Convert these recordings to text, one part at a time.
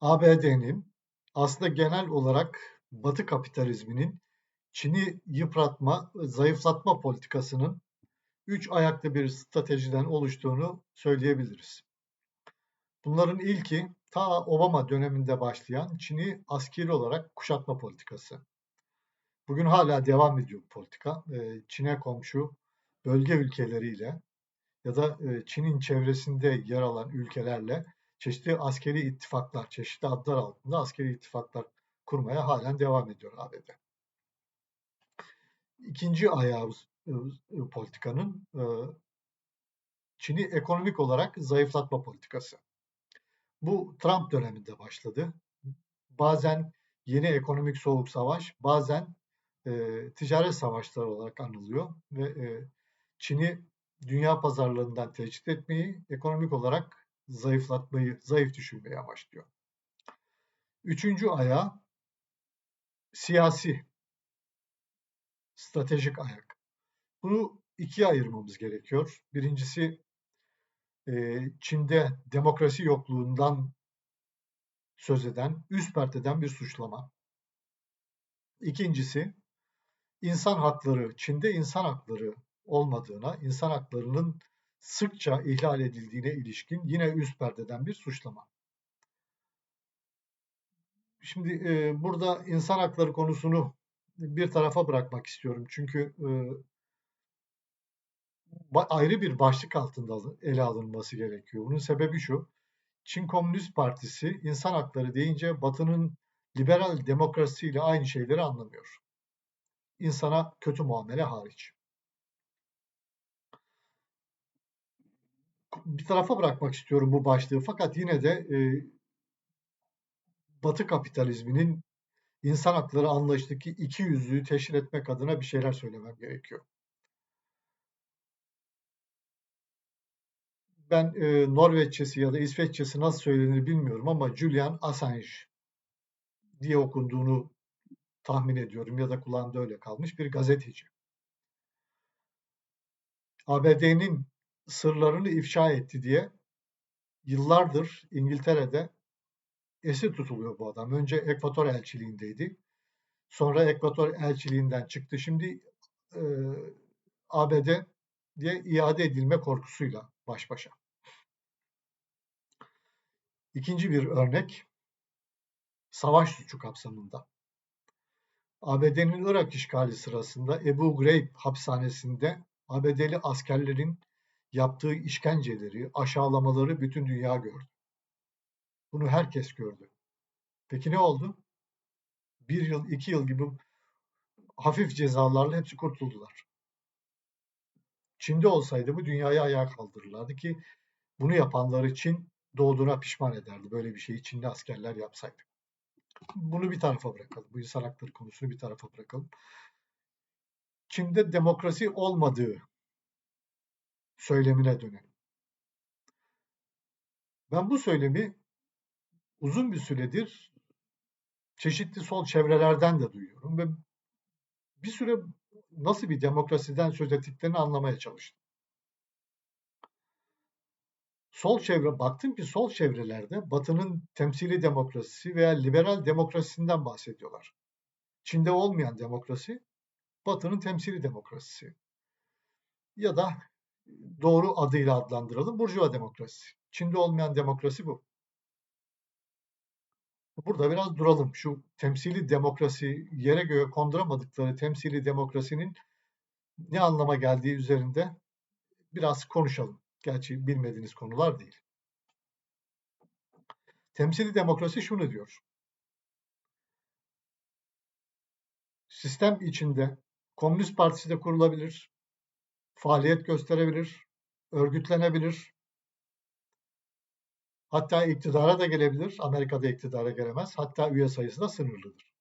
ABD'nin aslında genel olarak Batı kapitalizminin Çin'i yıpratma, zayıflatma politikasının üç ayaklı bir stratejiden oluştuğunu söyleyebiliriz. Bunların ilki ta Obama döneminde başlayan Çin'i askeri olarak kuşatma politikası. Bugün hala devam ediyor bu politika. Çin'e komşu bölge ülkeleriyle ya da Çin'in çevresinde yer alan ülkelerle çeşitli askeri ittifaklar, çeşitli adlar altında askeri ittifaklar kurmaya halen devam ediyor ABD. İkinci ayağı e, e, politikanın Çin'i ekonomik olarak zayıflatma politikası. Bu Trump döneminde başladı. Bazen yeni ekonomik soğuk savaş, bazen e, ticaret savaşları olarak anılıyor ve e, Çin'i dünya pazarlarından tecrit etmeyi, ekonomik olarak zayıflatmayı, zayıf düşürmeyi amaçlıyor. Üçüncü ayağı siyasi, stratejik ayak. Bunu ikiye ayırmamız gerekiyor. Birincisi Çin'de demokrasi yokluğundan söz eden, üst perdeden bir suçlama. İkincisi, insan hakları, Çin'de insan hakları olmadığına, insan haklarının sıkça ihlal edildiğine ilişkin yine üst perdeden bir suçlama. Şimdi e, burada insan hakları konusunu bir tarafa bırakmak istiyorum. Çünkü e, ayrı bir başlık altında ele alınması gerekiyor. Bunun sebebi şu. Çin Komünist Partisi insan hakları deyince Batı'nın liberal demokrasiyle aynı şeyleri anlamıyor. İnsana kötü muamele hariç. Bir tarafa bırakmak istiyorum bu başlığı fakat yine de e, Batı kapitalizminin insan hakları anlayışındaki iki yüzlüğü teşhir etmek adına bir şeyler söylemem gerekiyor. ben e, Norveççesi ya da İsveççesi nasıl söylenir bilmiyorum ama Julian Assange diye okunduğunu tahmin ediyorum ya da kulağımda öyle kalmış bir gazeteci. ABD'nin sırlarını ifşa etti diye yıllardır İngiltere'de esir tutuluyor bu adam. Önce Ekvator elçiliğindeydi. Sonra Ekvator elçiliğinden çıktı. Şimdi e, ABD diye iade edilme korkusuyla baş başa. İkinci bir örnek savaş suçu kapsamında. ABD'nin Irak işgali sırasında Ebu Ghraib hapishanesinde ABD'li askerlerin yaptığı işkenceleri, aşağılamaları bütün dünya gördü. Bunu herkes gördü. Peki ne oldu? Bir yıl, iki yıl gibi hafif cezalarla hepsi kurtuldular. Çin'de olsaydı bu dünyayı ayağa kaldırırlardı ki bunu yapanları Çin doğduğuna pişman ederdi. Böyle bir şeyi Çinli askerler yapsaydı. Bunu bir tarafa bırakalım. Bu insan hakları konusunu bir tarafa bırakalım. Çin'de demokrasi olmadığı söylemine dönelim. Ben bu söylemi uzun bir süredir çeşitli sol çevrelerden de duyuyorum ve bir süre nasıl bir demokrasiden söz ettiklerini anlamaya çalıştım. Sol çevre, baktım ki sol çevrelerde Batı'nın temsili demokrasisi veya liberal demokrasisinden bahsediyorlar. Çin'de olmayan demokrasi, Batı'nın temsili demokrasisi. Ya da doğru adıyla adlandıralım, Burjuva demokrasisi. Çin'de olmayan demokrasi bu. Burada biraz duralım. Şu temsili demokrasi, yere göğe konduramadıkları temsili demokrasinin ne anlama geldiği üzerinde biraz konuşalım. Gerçi bilmediğiniz konular değil. Temsili demokrasi şunu diyor. Sistem içinde Komünist Partisi de kurulabilir, faaliyet gösterebilir, örgütlenebilir, hatta iktidara da gelebilir. Amerika'da iktidara gelemez. Hatta üye sayısı da sınırlıdır.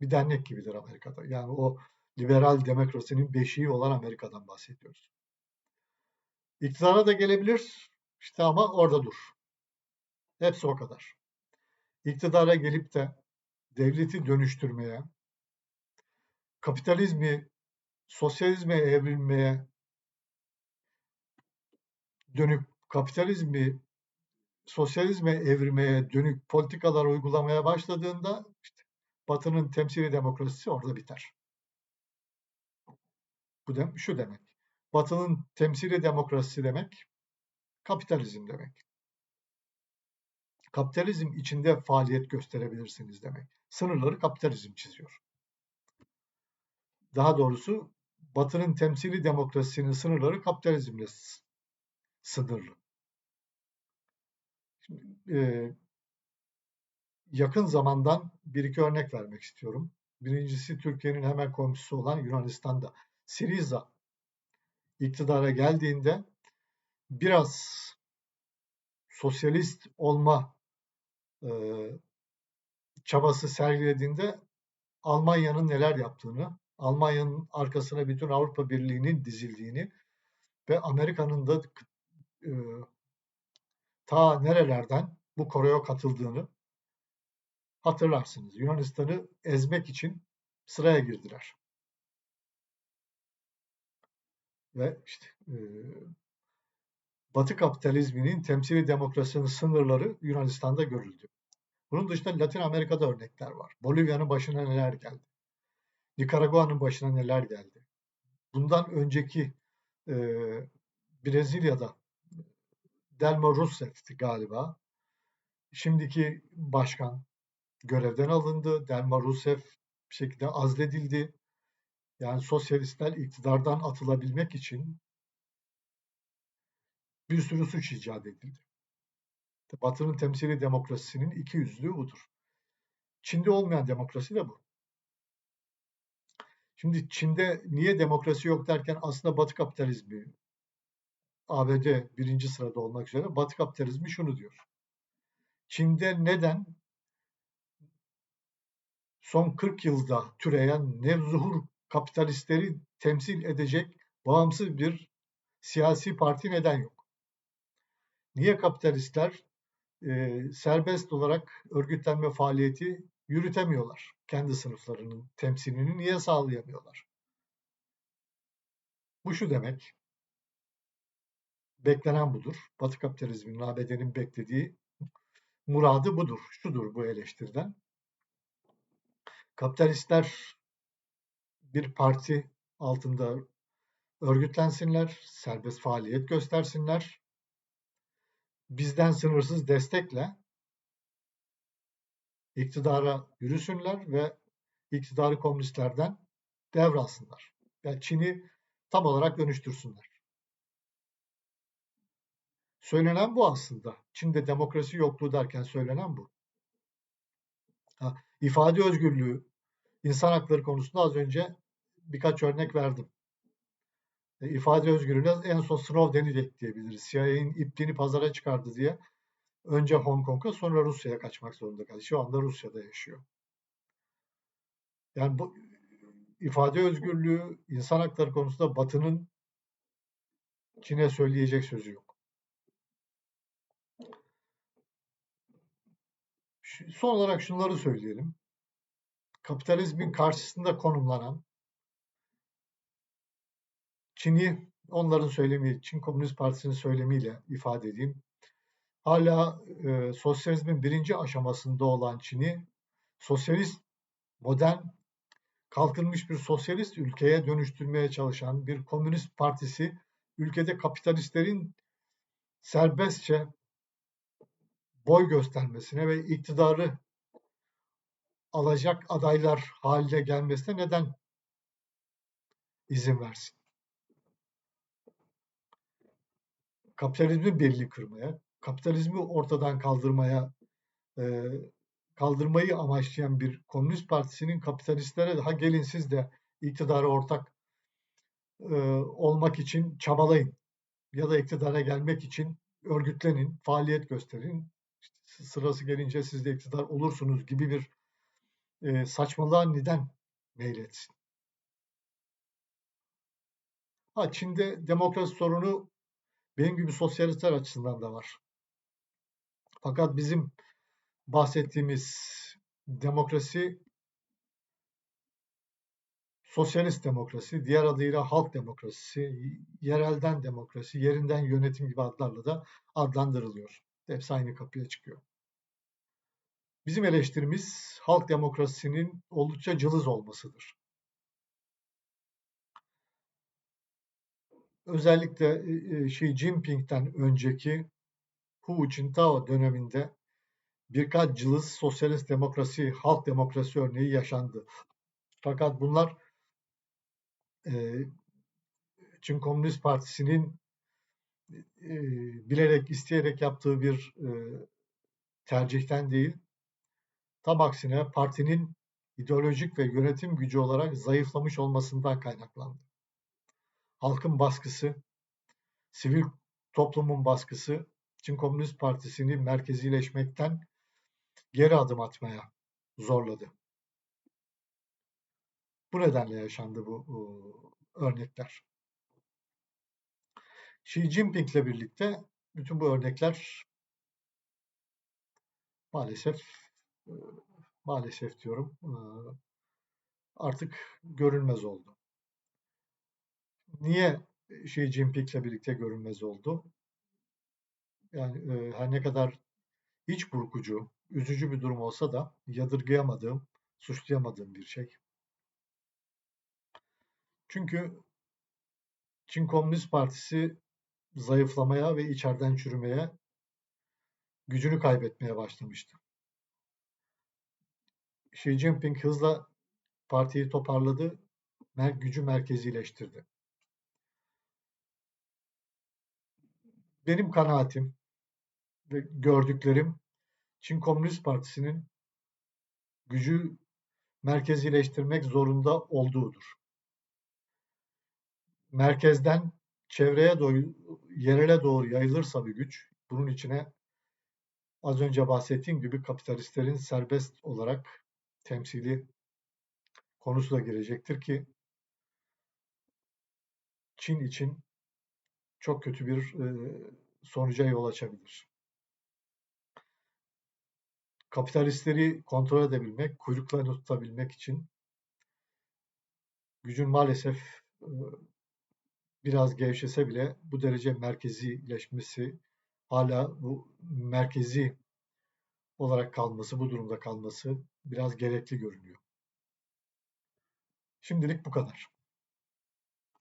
Bir dernek gibidir Amerika'da. Yani o liberal demokrasinin beşiği olan Amerika'dan bahsediyoruz. İktidara da gelebilir işte ama orada dur. Hepsi o kadar. İktidara gelip de devleti dönüştürmeye, kapitalizmi sosyalizme evrilmeye dönüp kapitalizmi sosyalizme evrimeye dönük politikalar uygulamaya başladığında işte Batı'nın temsili demokrasisi orada biter. Bu dem şu demek. Batı'nın temsili demokrasisi demek kapitalizm demek. Kapitalizm içinde faaliyet gösterebilirsiniz demek. Sınırları kapitalizm çiziyor. Daha doğrusu Batı'nın temsili demokrasisinin sınırları kapitalizmle sınırlı. Şimdi, e, yakın zamandan bir iki örnek vermek istiyorum. Birincisi Türkiye'nin hemen komşusu olan Yunanistan'da. Siriza iktidara geldiğinde biraz sosyalist olma e, çabası sergilediğinde Almanya'nın neler yaptığını, Almanya'nın arkasına bütün Avrupa Birliği'nin dizildiğini ve Amerika'nın da e, ta nerelerden bu koroya katıldığını hatırlarsınız. Yunanistan'ı ezmek için sıraya girdiler. Ve işte e, Batı kapitalizminin temsili demokrasinin sınırları Yunanistan'da görüldü. Bunun dışında Latin Amerika'da örnekler var. Bolivya'nın başına neler geldi? Nikaragua'nın başına neler geldi? Bundan önceki e, Brezilya'da Delma Rousseff'ti galiba. Şimdiki başkan görevden alındı. Delma Rousseff bir şekilde azledildi. Yani sosyalistler iktidardan atılabilmek için bir sürü suç icat edildi. Batı'nın temsili demokrasisinin iki yüzlüğü budur. Çin'de olmayan demokrasi de bu. Şimdi Çin'de niye demokrasi yok derken aslında Batı kapitalizmi ABD birinci sırada olmak üzere Batı kapitalizmi şunu diyor. Çin'de neden son 40 yılda türeyen nevzuhur kapitalistleri temsil edecek bağımsız bir siyasi parti neden yok? Niye kapitalistler e, serbest olarak örgütlenme faaliyeti yürütemiyorlar? Kendi sınıflarının temsilini niye sağlayamıyorlar? Bu şu demek, beklenen budur. Batı kapitalizminin, ABD'nin beklediği muradı budur. Şudur bu eleştiriden. Kapitalistler bir parti altında örgütlensinler, serbest faaliyet göstersinler. Bizden sınırsız destekle iktidara yürüsünler ve iktidarı komünistlerden devralsınlar. Yani Çin'i tam olarak dönüştürsünler. Söylenen bu aslında. Çin'de demokrasi yokluğu derken söylenen bu. Ha, ifade özgürlüğü, insan hakları konusunda az önce birkaç örnek verdim. E, ifade özgürlüğüne en son Snowden'i ekleyebiliriz. CIA'nin ipliğini pazara çıkardı diye önce Hong Kong'a sonra Rusya'ya kaçmak zorunda kaldı. Şu anda Rusya'da yaşıyor. Yani bu ifade özgürlüğü, insan hakları konusunda Batı'nın Çin'e söyleyecek sözü yok. Son olarak şunları söyleyelim. Kapitalizmin karşısında konumlanan Çin'i onların söylemi, Çin Komünist Partisi'nin söylemiyle ifade edeyim. Hala e, sosyalizmin birinci aşamasında olan Çin'i sosyalist, modern, kalkınmış bir sosyalist ülkeye dönüştürmeye çalışan bir komünist partisi ülkede kapitalistlerin serbestçe boy göstermesine ve iktidarı alacak adaylar haline gelmesine neden izin versin? Kapitalizmi belli kırmaya, kapitalizmi ortadan kaldırmaya e, kaldırmayı amaçlayan bir komünist partisinin kapitalistlere daha gelin siz de iktidara ortak e, olmak için çabalayın ya da iktidara gelmek için örgütlenin, faaliyet gösterin. İşte sırası gelince siz de iktidar olursunuz gibi bir e, saçmalığa neden meyletsin? Ha, Çin'de demokrasi sorunu benim gibi sosyalistler açısından da var. Fakat bizim bahsettiğimiz demokrasi sosyalist demokrasi, diğer adıyla halk demokrasisi, yerelden demokrasi, yerinden yönetim gibi adlarla da adlandırılıyor. Hepsi aynı kapıya çıkıyor. Bizim eleştirimiz halk demokrasisinin oldukça cılız olmasıdır. Özellikle e, e, Xi Jinping'den önceki Hu Jintao döneminde birkaç cılız sosyalist demokrasi, halk demokrasi örneği yaşandı. Fakat bunlar e, Çin Komünist Partisi'nin e, bilerek, isteyerek yaptığı bir e, tercihten değil, tam aksine partinin ideolojik ve yönetim gücü olarak zayıflamış olmasından kaynaklandı. Halkın baskısı, sivil toplumun baskısı Çin Komünist Partisi'ni merkezileşmekten geri adım atmaya zorladı. Bu nedenle yaşandı bu, örnekler. Xi Jinping'le birlikte bütün bu örnekler maalesef e, maalesef diyorum e, artık görünmez oldu. Niye Xi Jinping'le birlikte görünmez oldu? Yani e, her ne kadar iç burkucu, üzücü bir durum olsa da yadırgayamadığım, suçlayamadığım bir şey. Çünkü Çin Komünist Partisi zayıflamaya ve içeriden çürümeye, gücünü kaybetmeye başlamıştı. Xi Jinping hızla partiyi toparladı, gücü merkezileştirdi. Benim kanaatim ve gördüklerim Çin Komünist Partisi'nin gücü merkezileştirmek zorunda olduğudur. Merkezden çevreye doğru, yerele doğru yayılırsa bir güç, bunun içine az önce bahsettiğim gibi kapitalistlerin serbest olarak temsili konusu da girecektir ki Çin için çok kötü bir sonuca yol açabilir. Kapitalistleri kontrol edebilmek, kuyruklarını tutabilmek için gücün maalesef e, biraz gevşese bile bu derece merkezileşmesi, hala bu merkezi olarak kalması, bu durumda kalması biraz gerekli görünüyor. Şimdilik bu kadar.